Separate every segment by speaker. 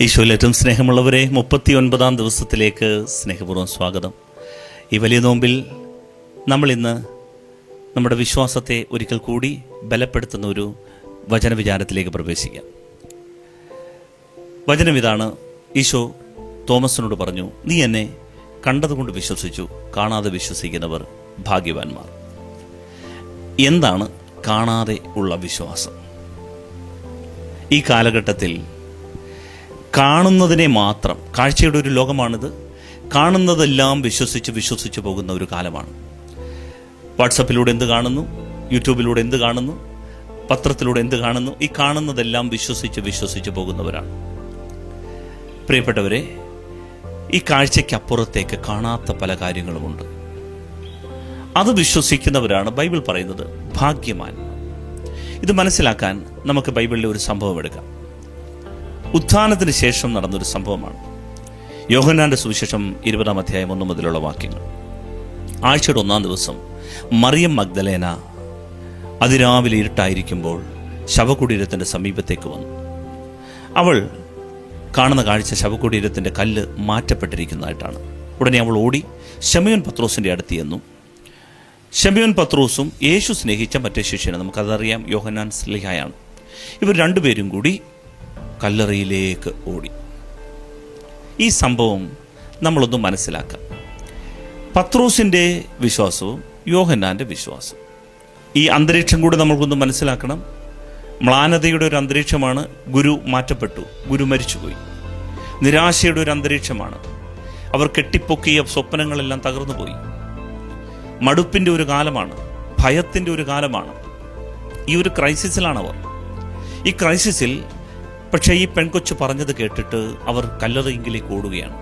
Speaker 1: ഈശോയിൽ ഏറ്റവും സ്നേഹമുള്ളവരെ മുപ്പത്തി ഒൻപതാം ദിവസത്തിലേക്ക് സ്നേഹപൂർവം സ്വാഗതം. ഈ വലിയ നോമ്പിൽ നമ്മൾ ഇന്ന് നമ്മുടെ വിശ്വാസത്തെ ഒരിക്കൽ കൂടി ബലപ്പെടുത്തുന്ന ഒരു വചനവിചാരത്തിലേക്ക് പ്രവേശിക്കാം. വചനം ഇതാണ്. ഈശോ തോമസിനോട് പറഞ്ഞു നീ എന്നെ കണ്ടതുകൊണ്ട് വിശ്വസിച്ചു കാണാതെ വിശ്വസിക്കുന്നവർ ഭാഗ്യവാന്മാർ. എന്താണ് കാണാതെ ഉള്ള വിശ്വാസം? ഈ കാലഘട്ടത്തിൽ കാണുന്നതിനെ മാത്രം കാഴ്ചയുടെ ഒരു ലോകമാണിത്. കാണുന്നതെല്ലാം വിശ്വസിച്ച് വിശ്വസിച്ച് പോകുന്ന ഒരു കാലമാണ്. വാട്സപ്പിലൂടെ എന്ത് കാണുന്നു? യൂട്യൂബിലൂടെ എന്ത് കാണുന്നു? പത്രത്തിലൂടെ എന്ത് കാണുന്നു? ഈ കാണുന്നതെല്ലാം വിശ്വസിച്ച് വിശ്വസിച്ച് പോകുന്നവരാണ്. പ്രിയപ്പെട്ടവരെ ഈ കാഴ്ചയ്ക്കപ്പുറത്തേക്ക് കാണാത്ത പല കാര്യങ്ങളുമുണ്ട്. അത് വിശ്വസിക്കുന്നവരാണ് ബൈബിൾ പറയുന്നത് ഭാഗ്യമാൻ ഇത് മനസ്സിലാക്കാൻ നമുക്ക് ബൈബിളിലെ ഒരു സംഭവം എടുക്കാം. ഉത്ഥാനത്തിന് ശേഷം നടന്നൊരു സംഭവമാണ്. യോഹന്നാന്റെ സുവിശേഷം ഇരുപതാം അധ്യായം ഒന്നു മുതലുള്ള വാക്യങ്ങൾ. ആഴ്ചയുടെ ഒന്നാം ദിവസം മറിയം മഗ്ദലേന അതിരാവിലെ ഇരുട്ടായിരിക്കുമ്പോൾ ശവകുടീരത്തിന്റെ സമീപത്തേക്ക് വന്നു. അവൾ കാണുന്ന കാഴ്ച ശവകുടീരത്തിന്റെ കല്ല് മാറ്റപ്പെട്ടിരിക്കുന്നതായിട്ടാണ്. ഉടനെ അവൾ ഓടി ഷമിയോൻ പത്രോസിന്റെ അടുത്ത് ചെന്നു. ഷമിയോൻ പത്രോസും യേശു സ്നേഹിച്ച മറ്റേ ശിഷ്യനെ നമുക്കതറിയാം യോഹനാൻ സ്ലിഹായാണ്. ഇവർ രണ്ടുപേരും കൂടി കല്ലറയിലേക്ക് ഓടി. ഈ സംഭവം നമ്മളൊന്ന് മനസ്സിലാക്കാം. പത്രോസിന്റെ വിശ്വാസവും യോഹന്നാന്റെ വിശ്വാസവും. ഈ അന്തരീക്ഷം കൂടി നമ്മൾക്കൊന്ന് മനസ്സിലാക്കണം. മ്ലാനതയുടെ ഒരു അന്തരീക്ഷമാണ് ഗുരു മാറ്റപ്പെട്ടു ഗുരു മരിച്ചുപോയി. നിരാശയുടെ ഒരു അന്തരീക്ഷമാണ്. അവർ കെട്ടിപ്പൊക്കിയ സ്വപ്നങ്ങളെല്ലാം തകർന്നുപോയി. മടുപ്പിന്റെ ഒരു കാലമാണ് ഭയത്തിന്റെ ഒരു കാലമാണ്. ഈ ഒരു ക്രൈസിസിലാണ് അവർ ഈ ക്രൈസിസിൽ പക്ഷേ ഈ പെൺകൊച്ച് പറഞ്ഞത് കേട്ടിട്ട് അവർ കല്ലറയെങ്കിലേക്ക് ഓടുകയാണ്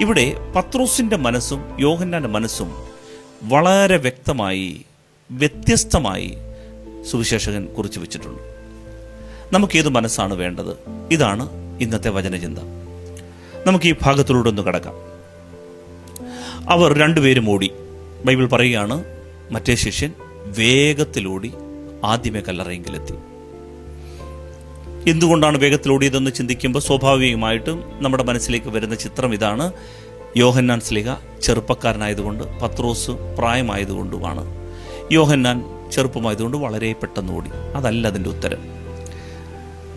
Speaker 1: ഇവിടെ പത്രോസിന്റെ മനസ്സും യോഹന്നാന്റെ മനസ്സും വളരെ വ്യക്തമായി വ്യത്യസ്തമായി സുവിശേഷകൻ കുറിച്ച് വെച്ചിട്ടുണ്ട്. നമുക്കേത് മനസ്സാണ് വേണ്ടത്? ഇതാണ് ഇന്നത്തെ വചനചിന്ത. നമുക്ക് ഈ ഭാഗത്തിലൂടെ ഒന്ന് കിടക്കാം. അവർ രണ്ടുപേരും ഓടി. ബൈബിൾ പറയുകയാണ് മറ്റേ ശിഷ്യൻ വേഗത്തിലോടി ആദ്യമേ കല്ലറയെങ്കിലെത്തി. എന്തുകൊണ്ടാണ് വേഗത്തിൽ ഓടിയതെന്ന് ചിന്തിക്കുമ്പോൾ സ്വാഭാവികമായിട്ടും നമ്മുടെ മനസ്സിലേക്ക് വരുന്ന ചിത്രം ഇതാണ്. യോഹന്നാൻ സ്ലിഹ ചെറുപ്പക്കാരനായതുകൊണ്ട് പത്രോസ് പ്രായമായതുകൊണ്ടുമാണ്. യോഹന്നാൻ ചെറുപ്പമായതുകൊണ്ട് വളരെ പെട്ടെന്ന് ഓടി. അതല്ല അതിന്റെ ഉത്തരം.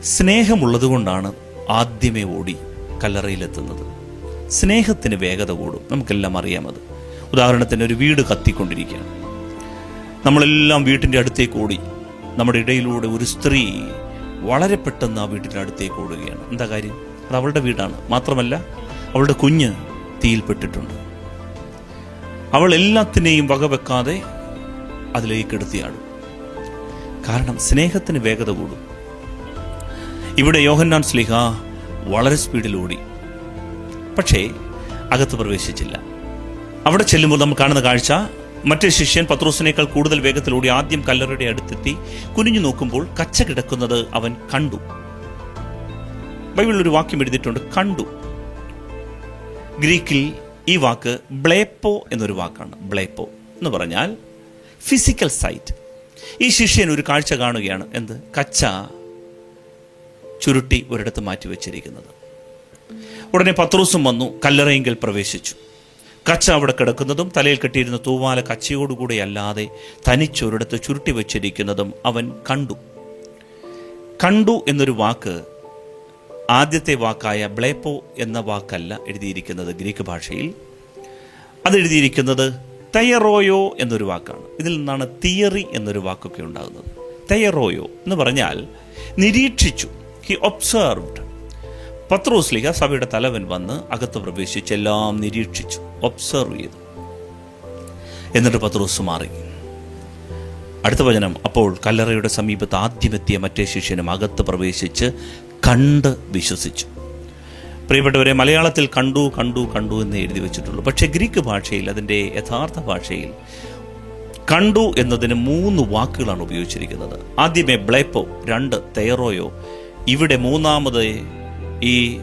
Speaker 1: സ്നേഹമുള്ളതുകൊണ്ടാണ് ആദ്യമേ ഓടി കല്ലറയിലെത്തുന്നത്. സ്നേഹത്തിന് വേഗത കൂടും. നമുക്കെല്ലാം അറിയാം അത്. ഉദാഹരണത്തിന് ഒരു വീട് കത്തിക്കൊണ്ടിരിക്കുകയാണ്. നമ്മളെല്ലാം വീട്ടിന്റെ അടുത്തേക്ക് ഓടി. നമ്മുടെ ഇടയിലൂടെ ഒരു സ്ത്രീ വളരെ പെട്ടെന്ന് ആ വീട്ടിന്റെ അടുത്തേക്ക് ഓടുകയാണ്. എന്താ കാര്യം? അത് അവളുടെ വീടാണ്. മാത്രമല്ല അവളുടെ കുഞ്ഞ് തീയിൽപ്പെട്ടിട്ടുണ്ട്. അവൾ എല്ലാത്തിനെയും വകവെക്കാതെ അതിലേക്ക് എടുത്തിയാടും കാരണം സ്നേഹത്തിന് വേഗത കൂടും. ഇവിടെ യോഹന്നാൻ സ്ലിഹ വളരെ സ്പീഡിൽ ഓടി. പക്ഷേ അകത്ത് പ്രവേശിച്ചില്ല. അവിടെ ചെല്ലുമ്പോൾ നമ്മൾ കാണുന്ന കാഴ്ച മറ്റേ ശിഷ്യൻ പത്രോസിനേക്കാൾ കൂടുതൽ വേഗത്തിലൂടെ ആദ്യം കല്ലറയുടെ അടുത്തെത്തി കുനിഞ്ഞു നോക്കുമ്പോൾ കച്ച കിടക്കുന്നത് അവൻ കണ്ടു. ബൈബിളിൽ ഒരു വാക്യം എഴുതിയിട്ടുണ്ട് കണ്ടു. ഗ്രീക്കിൽ ഈ വാക്ക് ബ്ലേപ്പോ എന്നൊരു വാക്കാണ് ബ്ലേപ്പോ എന്ന് പറഞ്ഞാൽ ഫിസിക്കൽ സൈറ്റ് ഈ ശിഷ്യൻ ഒരു കാഴ്ച കാണുകയാണ് എന്ത്? കച്ച ചുരുട്ടി ഒരിടത്ത് മാറ്റി വെച്ചിരിക്കുന്നത് ഉടനെ പത്രോസും വന്നു കല്ലറയെങ്കിൽ പ്രവേശിച്ചു. കച്ച അവിടെ കിടക്കുന്നതും തലയിൽ കെട്ടിയിരുന്ന തൂവാല കച്ചയോടുകൂടെ അല്ലാതെ തനിച്ചൊരിടത്ത് ചുരുട്ടി വച്ചിരിക്കുന്നതും അവൻ കണ്ടു. കണ്ടു എന്നൊരു വാക്ക് ആദ്യത്തെ വാക്കായ ബ്ലേപ്പോ എന്ന വാക്കല്ല എഴുതിയിരിക്കുന്നത് ഗ്രീക്ക് ഭാഷയിൽ. അത് എഴുതിയിരിക്കുന്നത് തയ്യറോയോ എന്നൊരു വാക്കാണ്. ഇതിൽ നിന്നാണ് തിയറി എന്നൊരു വാക്കൊക്കെ ഉണ്ടാകുന്നത്. തയ്യറോയോ എന്ന് പറഞ്ഞാൽ നിരീക്ഷിച്ചു. ഹി ഒബ്സർവ്ഡ് പത്രോസ്ലിഹ സഭയുടെ തലവൻ വന്ന് അകത്ത് പ്രവേശിച്ച് എല്ലാം നിരീക്ഷിച്ചു. ഒബ്സർവ് ചെയ്തു. എന്നിട്ട് പത്രോസ് മാറി. അടുത്ത വചനം അപ്പോൾ കല്ലറയുടെ സമീപത്ത് ആദ്യമെത്തിയ മറ്റേ ശിഷ്യനും അകത്ത് പ്രവേശിച്ച് കണ്ട് വിശ്വസിച്ചു. പ്രിയപ്പെട്ടവരെ മലയാളത്തിൽ കണ്ടു കണ്ടു കണ്ടു എന്ന് എഴുതി വെച്ചിട്ടുള്ളൂ. പക്ഷേ ഗ്രീക്ക് ഭാഷയിൽ അതിന്റെ യഥാർത്ഥ ഭാഷയിൽ കണ്ടു എന്നതിന് മൂന്ന് വാക്കുകളാണ് ഉപയോഗിച്ചിരിക്കുന്നത്. ആദ്യമേ ബ്ലേപ്പോ രണ്ട് തേറോയോ ഇവിടെ മൂന്നാമത് ഈ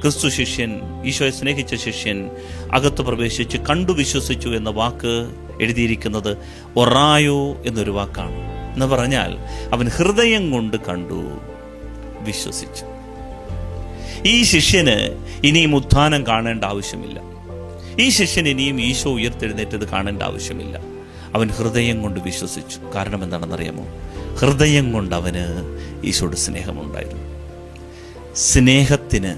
Speaker 1: ക്രിസ്തു ശിഷ്യൻ ഈശോയെ സ്നേഹിച്ച ശിഷ്യൻ അകത്ത് പ്രവേശിച്ച് കണ്ടു വിശ്വസിച്ചു എന്ന വാക്ക് എഴുതിയിരിക്കുന്നത് ഒറായോ എന്നൊരു വാക്കാണ്. എന്ന് പറഞ്ഞാൽ അവൻ ഹൃദയം കൊണ്ട് കണ്ടു വിശ്വസിച്ചു. ഈ ശിഷ്യന് ഇനിയും ഉത്ഥാനം കാണേണ്ട ആവശ്യമില്ല. ഈ ശിഷ്യൻ ഇനിയും ഈശോ ഉയർത്തെഴുന്നേറ്റത് കാണേണ്ട ആവശ്യമില്ല. അവൻ ഹൃദയം കൊണ്ട് വിശ്വസിച്ചു. കാരണം എന്താണെന്നറിയാമോ? ഹൃദയം കൊണ്ട് അവന് ഈശോയുടെ സ്നേഹമുണ്ടായിരുന്നു. സ്നേഹത്തിന്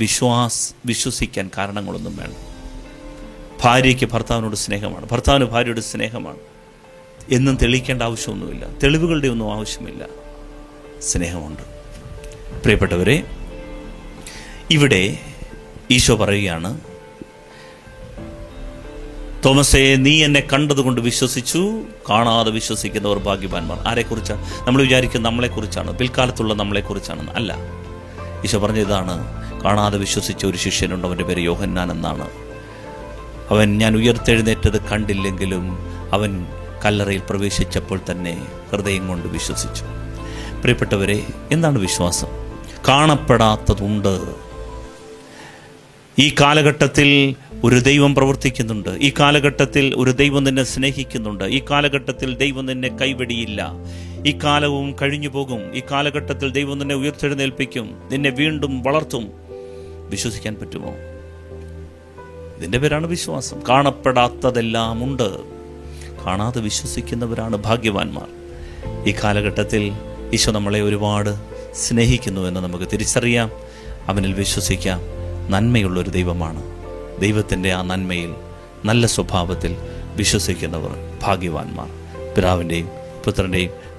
Speaker 1: വിശ്വാസ് വിശ്വസിക്കാൻ കാരണങ്ങളൊന്നും വേണം ഭാര്യയ്ക്ക് ഭർത്താവിനോട് സ്നേഹമാണ്. ഭർത്താവിന് ഭാര്യയോട് സ്നേഹമാണ്. എന്നും തെളിയിക്കേണ്ട ആവശ്യമൊന്നുമില്ല. തെളിവുകളുടെ ഒന്നും ആവശ്യമില്ല. സ്നേഹമുണ്ട്. പ്രിയപ്പെട്ടവരെ ഇവിടെ ഈശോ പറയുകയാണ് തോമസേ നീ എന്നെ കണ്ടതുകൊണ്ട് വിശ്വസിച്ചു. കാണാതെ വിശ്വസിക്കുന്നവർ ഭാഗ്യവാന്മാർ. ആരെക്കുറിച്ചാണ് നമ്മൾ വിചാരിക്കുന്നത് നമ്മളെക്കുറിച്ചാണ്. പിൽക്കാലത്തുള്ള നമ്മളെക്കുറിച്ചാണ് അല്ല. ഈശോ പറഞ്ഞ ഇതാണ് കാണാതെ വിശ്വസിച്ച ഒരു ശിഷ്യനുണ്ട് അവന്റെ പേര് യോഹന്നാൻ എന്നാണ്. അവൻ ഞാൻ ഉയർത്തെഴുന്നേറ്റത് കണ്ടില്ലെങ്കിലും അവൻ കല്ലറയിൽ പ്രവേശിച്ചപ്പോൾ തന്നെ ഹൃദയം കൊണ്ട് വിശ്വസിച്ചു. പ്രിയപ്പെട്ടവരെ എന്താണ് വിശ്വാസം? കാണപ്പെടാത്തതുണ്ട്. ഈ കാലഘട്ടത്തിൽ ഒരു ദൈവം പ്രവർത്തിക്കുന്നുണ്ട്. ഈ കാലഘട്ടത്തിൽ ഒരു ദൈവം നിന്നെ സ്നേഹിക്കുന്നുണ്ട്. ഈ കാലഘട്ടത്തിൽ ദൈവം നിന്നെ കൈവെടിയില്ല. ഈ കാലവും കഴിഞ്ഞു പോകും. ഈ കാലഘട്ടത്തിൽ ദൈവം നിന്നെ ഉയർത്തെഴുന്നേൽപ്പിക്കും. നിന്നെ വീണ്ടും വളർത്തും. വിശ്വസിക്കാൻ പറ്റുമോ? ഇതിന്റെ പേരാണ് വിശ്വാസം. കാണപ്പെടാത്തതെല്ലാം ഉണ്ട്. കാണാതെ വിശ്വസിക്കുന്നവരാണ് ഭാഗ്യവാന്മാർ. ഈ കാലഘട്ടത്തിൽ ഈശോ നമ്മളെ ഒരുപാട് സ്നേഹിക്കുന്നു എന്ന് നമുക്ക് തിരിച്ചറിയാം. അവനിൽ വിശ്വസിക്കാം. നന്മയുള്ളൊരു ദൈവമാണ്. ദൈവത്തിന്റെ ആ നന്മയിൽ നല്ല സ്വഭാവത്തിൽ വിശ്വസിക്കുന്നവർ ഭാഗ്യവാന്മാർ. പിതാവിന്റെയും പുത്രന്റെയും